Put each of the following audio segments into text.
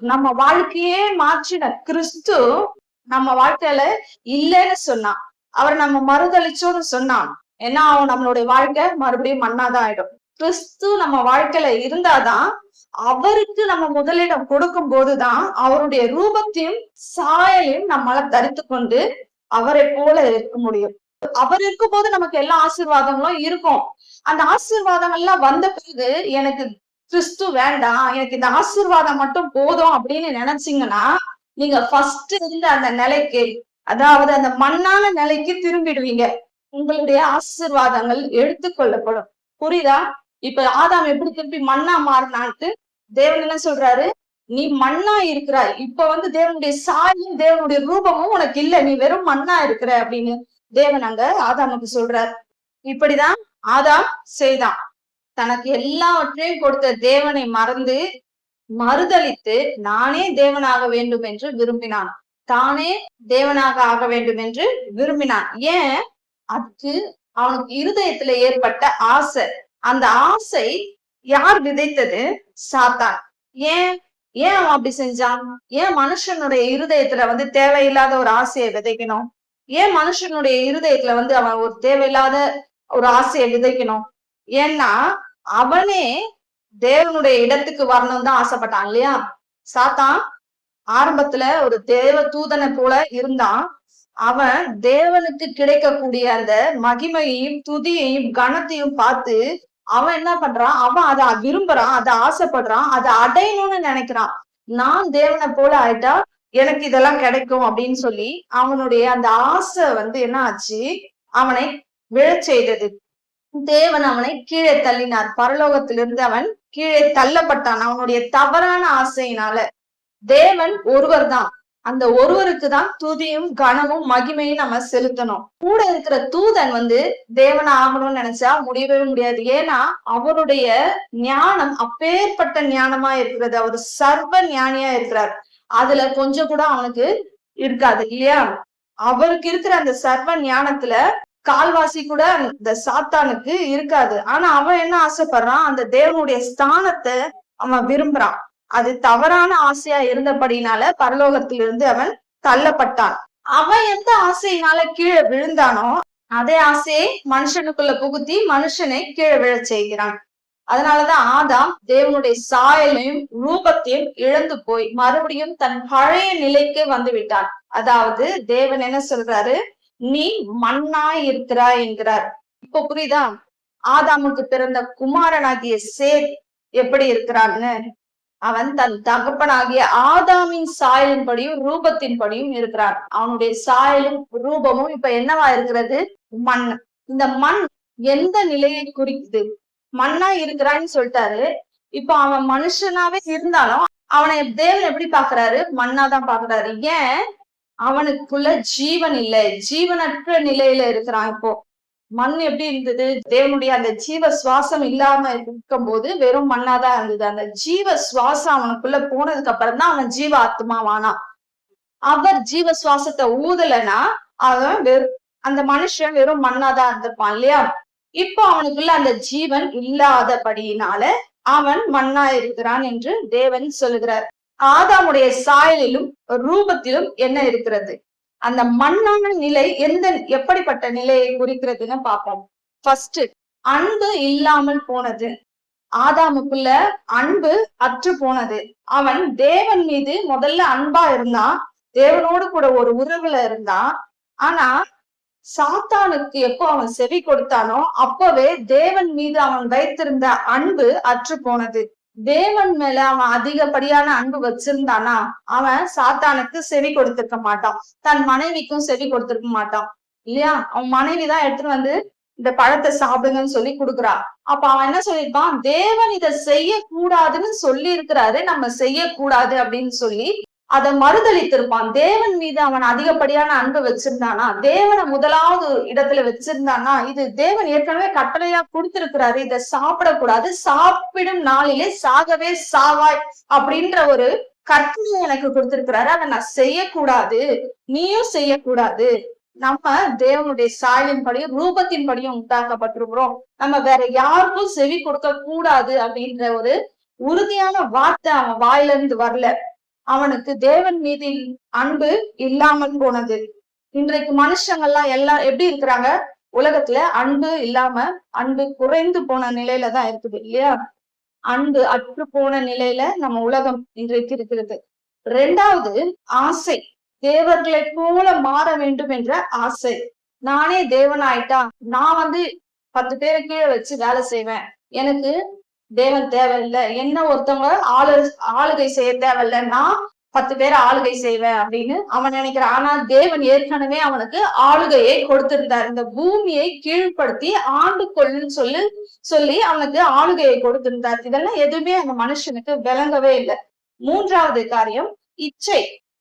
நம்ம வாழ்க்கையே மாற்றின கிறிஸ்து நம்ம வாழ்க்கையில இல்லைன்னு சொன்னான். அவர் நம்ம மறுதளிச்சோன்னு சொன்னான். ஏன்னா அவன் நம்மளுடைய வாழ்க்கை மறுபடியும் மண்ணாதான் ஆயிடும். கிறிஸ்து நம்ம வாழ்க்கையில இருந்தாதான் அவருக்கு நம்ம முதலிடம் கொடுக்கும் போதுதான் அவருடைய ரூபத்தையும் சாயலையும் நம்மளால தரித்து கொண்டு அவரை போல இருக்க முடியும். அவர் இருக்கும்போது நமக்கு எல்லா ஆசீர்வாதங்களும் இருக்கும். அந்த ஆசீர்வாதங்கள்லாம் வந்த பிறகு எனக்கு கிறிஸ்து வேண்டாம் எனக்கு இந்த ஆசீர்வாதம் மட்டும் போதும் அப்படின்னு நினைச்சீங்கன்னா நீங்க ஃபர்ஸ்ட் இருந்த அந்த நிலைக்கு அதாவது அந்த மண்ணான நிலைக்கு திரும்பிடுவீங்க. உங்களுடைய ஆசீர்வாதங்கள் எடுத்துக்கொள்ளப்படும் புரியுதா? இப்ப ஆதாம் எப்படி திருப்பி மண்ணா மாறினான்ட்டு தேவன் என்ன சொல்றாரு? நீ மண்ணா இருக்கிறாய். இப்ப வந்து தேவனுடைய சாயும் தேவனுடைய ரூபமும் உனக்கு இல்ல. நீ வெறும் மண்ணா இருக்கிற அப்படின்னு தேவன் அங்க ஆதாமுக்கு சொல்றார். இப்படிதான் ஆதாம் செய்தான். தனக்கு எல்லாவற்றையும் கொடுத்த தேவனை மறந்து மறுதலித்து நானே தேவனாக வேண்டும் என்று விரும்பினான். தானே தேவனாக ஆக வேண்டும் என்று விரும்பினான். ஏன்? அதுக்கு அவனுக்கு இருதயத்துல ஏற்பட்ட ஆசை. அந்த ஆசை யார் விதைத்தது? சாத்தான். ஏன்? ஏன் அவன் அப்படி செஞ்சான்? ஏன் மனுஷனுடைய இருதயத்துல வந்து தேவையில்லாத ஒரு ஆசையை விதைக்கணும்? ஏன் மனுஷனுடைய இருதயத்துல வந்து அவன் ஒரு தேவையில்லாத ஒரு ஆசையை விதைக்கணும்? ஏன்னா அவனே தேவனுடைய இடத்துக்கு வரணும் தான் ஆசைப்பட்டான் இல்லையா? சாத்தான் ஆரம்பத்துல ஒரு தேவ தூதனை போல இருந்தான். அவன் தேவனுக்கு கிடைக்கக்கூடிய அந்த மகிமையையும் துதியையும் கனத்தையும் பார்த்து அவன் என்ன பண்றான்? அவன் அதை விரும்புறான் அதை ஆசைப்படுறான் அதை அடையணும்னு நினைக்கிறான். நான் தேவனை போல ஆயிட்டா எனக்கு இதெல்லாம் கிடைக்கும் அப்படின்னு சொல்லி அவனுடைய அந்த ஆசை வந்து என்ன ஆச்சு? அவனை விழச் செய்தது. தேவன் அவனை கீழே தள்ளினார். பரலோகத்திலிருந்து அவன் கீழே தள்ளப்பட்டான். அவனுடைய தவறான ஆசையினால. தேவன் ஒருவர் தான் அந்த ஒருவருக்கு தான் துதியும் கனமும் மகிமையும் நம்ம செலுத்தணும். கூட இருக்கிற தூதன் வந்து தேவன் ஆகணும்னு நினைச்சா முடியவே முடியாது. ஏன்னா அவருடைய ஞானம் அப்பேற்பட்ட ஞானமா இருக்கிறது. அவர் சர்வ ஞானியா இருக்கிறார். அதுல கொஞ்சம் கூட அவனுக்கு இருக்காது இல்லையா? அவருக்கு இருக்கிற அந்த சர்வ ஞானத்துல கால்வாசி கூட அந்த சாத்தானுக்கு இருக்காது. ஆனா அவன் என்ன ஆசைப்படுறான்? அந்த தேவனுடைய ஸ்தானத்தை அவன் விரும்புறான். அது தவறான ஆசையா இருந்தபடினால பரலோகத்திலிருந்து அவன் தள்ளப்பட்டான். அவன் எந்த ஆசையினால கீழே விழுந்தானோ அதே ஆசையை மனுஷனுக்குள்ள புகுத்தி மனுஷனை கீழே விழச் செய்கிறான். அதனாலதான் ஆதாம் தேவனுடைய சாயலையும் ரூபத்தையும் இழந்து போய் மறுபடியும் தன் பழைய நிலைக்கு வந்து விட்டான். அதாவது தேவன் என்ன சொல்றாரு? நீ மண்ணாய் இருக்கிறாய் என்கிறார். இப்போ புரியுதா? ஆதாமுக்கு பிறந்த குமாரனாகிய சேத் எப்படி இருக்கிறான்னு? அவன் தன் தகப்பனாகிய ஆதாமின் சாயலின்படியும் ரூபத்தின்படியும் இருக்கிறான். அவனுடைய சாயலும் ரூபமும் இப்ப என்னவா இருக்கிறது? மண். இந்த மண் எந்த நிலையை குறிக்குது? மண்ணா இருக்கிறான்னு சொல்லிட்டாரு. இப்ப அவன் மனுஷனாவே இருந்தாலும் அவனை தேவன் எப்படி பாக்குறாரு மண்ணாதான் பாக்குறாரு ஏன்? அவனுக்குள்ள ஜீவன் இல்லை. ஜீவனற்ற நிலையில இருக்கிறான் இப்போ. மண் எப்படி இருந்தது? தேவனுடைய அந்த ஜீவ சுவாசம் இல்லாம இருக்கும் போது வெறும் மண்ணாதான் இருந்தது. அந்த ஜீவ சுவாசம் அவனுக்குள்ள போனதுக்கு அப்புறம் தான் அவன் ஜீவ ஆத்மாவானா அவர் ஜீவ சுவாசத்தை ஊதலைன்னா அவன் வெறும் அந்த மனுஷன் வெறும் மண்ணாதான் இருந்திருப்பான் இல்லையா? இப்போ அவனுக்குள்ள அந்த ஜீவன் இல்லாதபடியினால அவன் மண்ணா இருக்கிறான் என்று தேவன் சொல்லுகிறார். ஆதாமுடைய சாயலிலும் ரூபத்திலும் என்ன இருக்கிறது? அந்த மண்ணான நிலை எந்த எப்படிப்பட்ட நிலையை குறிக்கிறதுன்னு பார்ப்போம். ஃபர்ஸ்ட் அன்பு இல்லாமல் போனது. ஆதாமுக்குள்ள அன்பு அற்று போனது. அவன் தேவன் மீது முதல்ல அன்பா இருந்தான். தேவனோடு கூட ஒரு உறவுல இருந்தான். ஆனா சாத்தானுக்கு எப்போ அவன் செவி கொடுத்தானோ அப்பவே தேவன் மீது அவன் வைத்திருந்த அன்பு அற்று போனது. தேவன் மேல அவன் அதிகப்படியான அன்பு வச்சிருந்தானா? அவன் சாத்தானுக்கு செவி கொடுத்திருக்க மாட்டான். தன் மனைவிக்கும் செவி கொடுத்திருக்க மாட்டான். இல்லையா? அவன் மனைவி தான் எடுத்துட்டு வந்து இந்த பழத்தை சாப்பிடுங்கன்னு சொல்லி கொடுக்குறா. அப்ப அவன் என்ன சொல்லியிருப்பான் தேவன் இதை செய்யக்கூடாதுன்னு சொல்லி இருக்கிறாரு நம்ம செய்யக்கூடாது அப்படின்னு சொல்லி அதை மறுதளித்திருப்பான். தேவன் மீது அவன் அதிகப்படியான அன்பு வச்சிருந்தானா? தேவனை முதலாவது இடத்துல வச்சிருந்தானா? இது தேவன் ஏற்கனவே கட்டளையா கொடுத்திருக்கிறாரு. இதை சாப்பிடக்கூடாது. சாப்பிடும் நாளிலே சாகவே சாவாய் அப்படின்ற ஒரு கட்டளை எனக்கு கொடுத்திருக்கிறாரு. அதை நான் செய்யக்கூடாது. நீயும் செய்யக்கூடாது. நம்ம தேவனுடைய சாயலின் படியும் ரூபத்தின் படியும் உண்டாக்கப்பட்டிருக்கிறோம். நம்ம வேற யாருக்கும் செவி கொடுக்க கூடாது அப்படின்ற ஒரு உறுதியான வார்த்தை அவன் வாயில இருந்து வரல. அவனுக்கு தேவன் மீது அன்பு இல்லாமல் போனது. இன்றைக்கு மனுஷங்கள்லாம் எல்லாம் எப்படி இருக்கிறாங்க? உலகத்துல அன்பு இல்லாம அன்பு குறைந்து போன நிலையில தான் இருக்குது இல்லையா? அன்பு அற்று போன நிலையில நம்ம உலகம் இன்றைக்கு இருக்கிறது. ரெண்டாவது ஆசை. தேவர்களை போல மாற வேண்டும் என்ற ஆசை. நானே தேவன் ஆயிட்டா நான் வந்து பத்து பேரை கீழே வச்சு வேலை செய்வேன். எனக்கு தேவன் தேவையில்லை. என்ன ஒருத்தவங்க ஆளு ஆளுகை செய்ய தேவையில்லை நான் பத்து பேரை ஆளுகை செய்வேன் அப்படின்னு அவன் நினைக்கிறான். ஆனா தேவன் ஏற்கனவே அவனுக்கு ஆளுகையை கொடுத்திருந்தார். இந்த பூமியை கீழ்ப்படுத்தி ஆண்டு கொள்ளுன்னு சொல்லி சொல்லி அவனுக்கு ஆளுகையை கொடுத்திருந்தார். இதெல்லாம் எதுவுமே அந்த மனுஷனுக்கு விளங்கவே இல்லை. மூன்றாவது காரியம் இச்சை.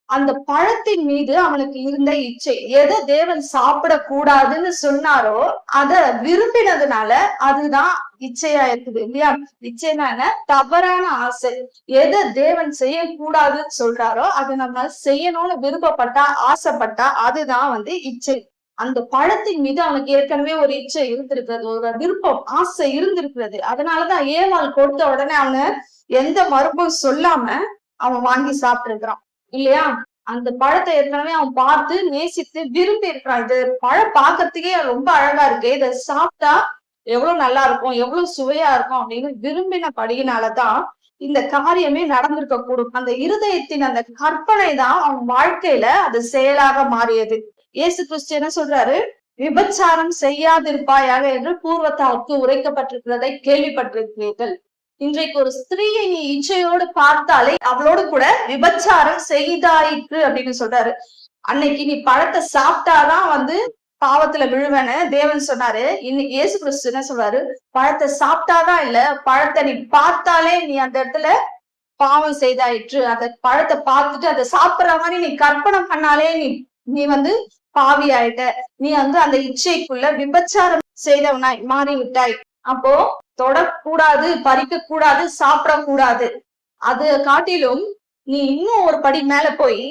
அந்த பழத்தின் மீது அவனுக்கு இருந்த இச்சை எதை தேவன் சாப்பிடக்கூடாதுன்னு சொன்னாரோ அத விரும்பினதுனால அதுதான் இச்சையா இருக்குது இல்லையா? இச்சைனா தவறான ஆசை. எதை தேவன் செய்யக்கூடாதுன்னு சொல்றாரோ அது நம்ம செய்யணும்னு விருப்பப்பட்டா ஆசைப்பட்டா அதுதான் வந்து இச்சை. அந்த பழத்தின் மீது அவனுக்கு ஏற்கனவே ஒரு இச்சை இருந்திருக்கிறது ஒரு விருப்பம் ஆசை இருந்திருக்கிறது. அதனாலதான் ஏவாள் கொடுத்த உடனே அவனை எந்த மறுப்பும் சொல்லாம அவன் வாங்கி சாப்பிட்டு இல்லையா? அந்த பழத்தை ஏற்கனவே அவன் பார்த்து நேசித்து விரும்பி இருக்கிறான். இது பழம் பார்க்கறதுக்கே ரொம்ப அழகா இருக்கு. இதை சாப்பிட்டா எவ்வளவு நல்லா இருக்கும் எவ்வளவு சுவையா இருக்கும் அப்படின்னு விரும்பின படியினாலதான் இந்த காரியமே நடந்திருக்க கூடும். அந்த இருதயத்தின் அந்த கற்பனை தான் அவன் வாழ்க்கையில அது செயலாக மாறியது. இயேசு கிறிஸ்து என்ன சொல்றாரு? விபச்சாரம் செய்யாதிருப்பாயாக என்று பூர்வத்தாவுக்கு உரைக்கப்பட்டிருக்கிறதை கேள்விப்பட்டிருக்கிறீர்கள். இன்றைக்கு ஒரு ஸ்திரீயை நீ இச்சையோடு பார்த்தாலே அவளோடு கூட விபச்சாரம் செய்தாயிற்று அப்படின்னு சொல்றாரு. அன்னைக்கு நீ பழத்தை சாப்பிட்டாதான் வந்து பாவத்துல விழுவேன்னு தேவன் சொன்னாரு. இன்னைக்கு இயேசு கிறிஸ்து என்ன சொல்றாரு? பழத்தை சாப்பிட்டாதான் இல்ல பழத்தை நீ பார்த்தாலே நீ அந்த இடத்துல பாவம் செய்தாயிற்று. அந்த பழத்தை பார்த்துட்டு அதை சாப்பிடுற மாதிரி நீ கற்பனை பண்ணாலே நீ நீ வந்து பாவி ஆயிட்ட. நீ வந்து அந்த இச்சைக்குள்ள விபச்சாரம் செய்தவனாய் மாறி விட்டாய் அப்போ தொடக்கூடாது பறிக்க கூடாது சாப்பிடக்கூடாது. அது காட்டிலும் நீ இன்னும் ஒரு படி மேல போய்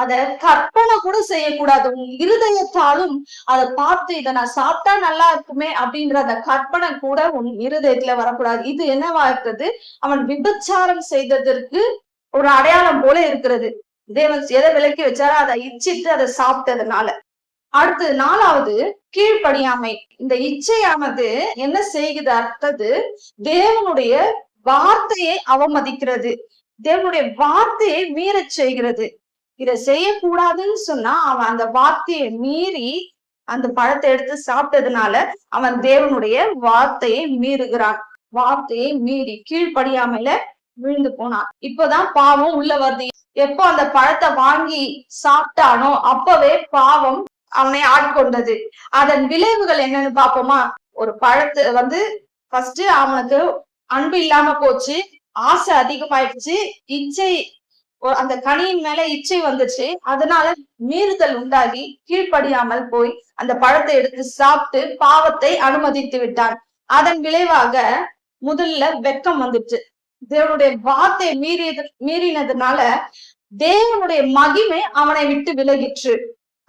அத கற்பனை கூட செய்யக்கூடாது. உன் இருதயத்தாலும் அதை பார்த்து இதை நான் சாப்பிட்டா நல்லா இருக்குமே அப்படின்ற அந்த கற்பனை கூட உன் இருதயத்துல வரக்கூடாது. இது என்னவா இருக்கிறது? அவன் விபச்சாரம் செய்ததற்கு ஒரு அடையாளம் போல இருக்கிறது. தேவன் எதை விலக்கி வச்சாரோ அதை இச்சிட்டு அதை சாப்பிட்டதுனால. அடுத்தது நாலாவது கீழ்ப்படியாமை. இந்த இச்சையானது என்ன செய்கிறது அர்த்தது? தேவனுடைய வார்த்தையை அவமதிக்கிறது. தேவனுடைய வார்த்தையை மீறச் செய்கிறது. இதை செய்யக்கூடாதுன்னு சொன்னா அவன் அந்த வார்த்தையை மீறி அந்த பழத்தை எடுத்து சாப்பிட்டதுனால அவன் தேவனுடைய வார்த்தையை மீறுகிறான். வார்த்தையை மீறி கீழ்ப்படியாமையில விழுந்து போனான். இப்பதான் பாவம் உள்ள வருது. எப்போ அந்த பழத்தை வாங்கி சாப்பிட்டானோ அப்பவே பாவம் அவனை ஆட்கொண்டது. அதன் விளைவுகள் என்னன்னு பாப்போமா ஒரு பழத்தை வந்து ஃபர்ஸ்ட் அவனுக்கு அன்பு இல்லாம போச்சு ஆசை அதிகமாயிடுச்சு இச்சை அந்த கனியின் மேல இச்சை வந்துச்சு. அதனால மீறுதல் உண்டாகி கீழ்ப்படியாமல் போய் அந்த பழத்தை எடுத்து சாப்பிட்டு பாவத்தை அனுமதித்து விட்டான். அதன் விளைவாக முதல்ல வெக்கம் வந்துச்சு. தேவனுடைய வார்த்தை மீறியது மீறினதுனால தேவனுடைய மகிமை அவனை விட்டு விலகிற்று.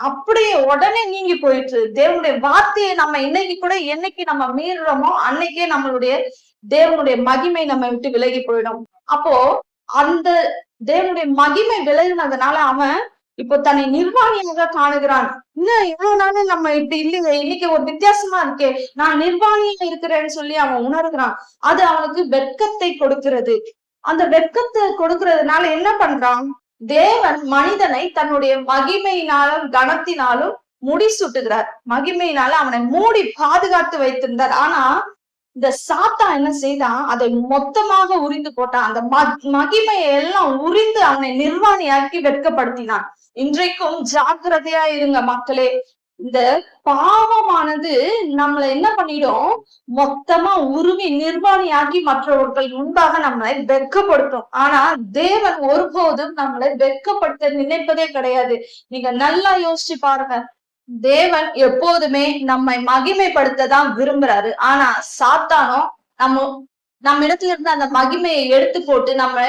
அப்படியே உடனே நீங்கி போயிட்டு தேவனுடைய வார்த்தையை நம்ம இன்னைக்கு கூட என்னைக்கு நம்ம மீறுறோமோ அன்னைக்கே நம்மளுடைய தேவனுடைய மகிமை நம்ம விட்டு விலகி போயிடும். அப்போ அந்த தேவனுடைய மகிமை விலகினதுனால அவன் இப்போ தன்னை நிர்வாணியாக காணுகிறான். இன்னும் இவ்வளவு நாளும் நம்ம இப்படி இல்லை இன்னைக்கு ஒரு வித்தியாசமா இருக்கே. நான் நிர்வாணியா இருக்கிறேன்னு சொல்லி அவன் உணர்கிறான். அது அவனுக்கு வெட்கத்தை கொடுக்கிறது. அந்த வெட்கத்தை கொடுக்கறதுனால என்ன பண்றான்? தேவன் மனிதனை தன்னுடைய மகிமையினாலும் கனத்தினாலும் முடி சுட்டுகிறார் மகிமையினால அவனை மூடி பாதுகாத்து வைத்திருந்தார். ஆனா இந்த சாத்தா என்ன செய்தான்? அதை மொத்தமாக உரிந்து போட்டான். அந்த மகிமையை எல்லாம் உரிந்து அவனை நிர்வாணியாக்கி வெட்கப்படுத்தினான். இன்றைக்கும் ஜாக்கிரதையா இருங்க மக்களே. இந்த பாவமானது நம்மள என்ன பண்ணிடும்? மொத்தமா உருவி நிர்வாணியாக்கி மற்றவர்கள் முன்பாக நம்மளை வெட்கப்படுத்தும். ஆனா தேவன் ஒருபோதும் நம்மளை வெட்கப்படுத்த நினைப்பதே கிடையாது. நீங்க நல்லா யோசிச்சு பாருங்க. தேவன் எப்போதுமே நம்மை மகிமைப்படுத்த தான் விரும்புறாரு. ஆனா சாத்தானோ நம்ம நம்ம இடத்துல இருந்து அந்த மகிமையை எடுத்து போட்டு நம்ம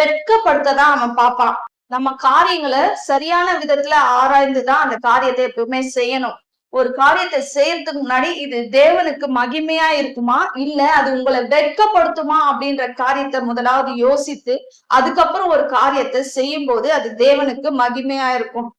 வெட்கப்படுத்த தான் அவன் பார்ப்பான். நம்ம காரியங்களை சரியான விதத்துல ஆராய்ந்துதான் அந்த காரியத்தை எப்பவுமே செய்யணும். ஒரு காரியத்தை செய்யறதுக்கு முன்னாடி இது தேவனுக்கு மகிமையா இருக்குமா? இல்ல அது உங்களை வெட்கப்படுத்துமா அப்படின்ற காரியத்தை முதலாவது யோசித்து அதுக்கப்புறம் ஒரு காரியத்தை செய்யும் போது அது தேவனுக்கு மகிமையா இருக்கும்.